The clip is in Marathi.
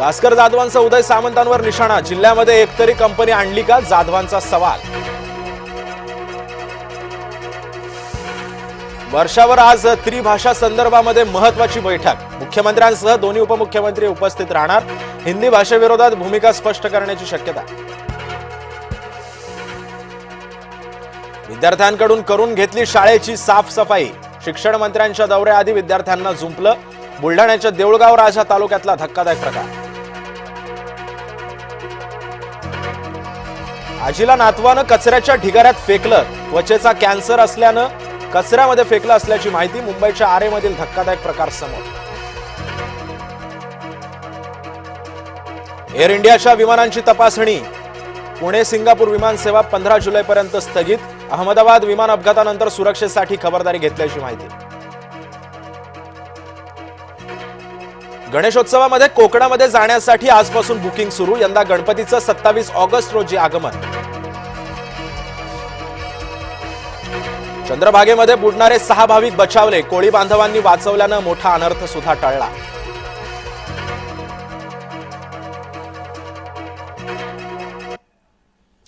भास्कर जाधवांचा उदय सामंतांवर निशाणा. जिल्ह्यामध्ये एकतरी कंपनी आणली का? जाधवांचा सवाल. वर्षावर आज त्रिभाषा संदर्भामध्ये महत्वाची बैठक. मुख्यमंत्र्यांसह दोन्ही उपमुख्यमंत्री उपस्थित राहणार. हिंदी भाषेविरोधात भूमिका स्पष्ट करण्याची शक्यता. विद्यार्थ्यांकडून करून घेतली शाळेची साफसफाई. शिक्षण मंत्र्यांच्या दौऱ्याआधी विद्यार्थ्यांना जुंपलं बुलढाण्याच्या देऊळगाव राजा तालुक्यातला धक्कादायक प्रकार. आजीला नातवानं कचऱ्याच्या ढिगाऱ्यात फेकलं. त्वचेचा कॅन्सर असल्यानं कचऱ्यामध्ये फेकलं असल्याची माहिती मुंबईच्या आरेमधील धक्कादायक प्रकार समोर. एअर इंडियाच्या विमानांची तपासणी. पुणे सिंगापूर विमान सेवा पंधरा जुलैपर्यंत स्थगित. अहमदाबाद विमान अपघातानंतर सुरक्षेसाठी खबरदारी घेतल्याची माहिती. गणेशोत्सवामध्ये कोकणामध्ये जाण्यासाठी आजपासून बुकिंग सुरू. यंदा गणपतीचं सत्तावीस ऑगस्ट रोजी आगमन. चंद्रभागेमध्ये बुडणारे सहा भाविक बचावले. कोळी बांधवांनी वाचवल्यानं मोठा अनर्थ सुद्धा टळला.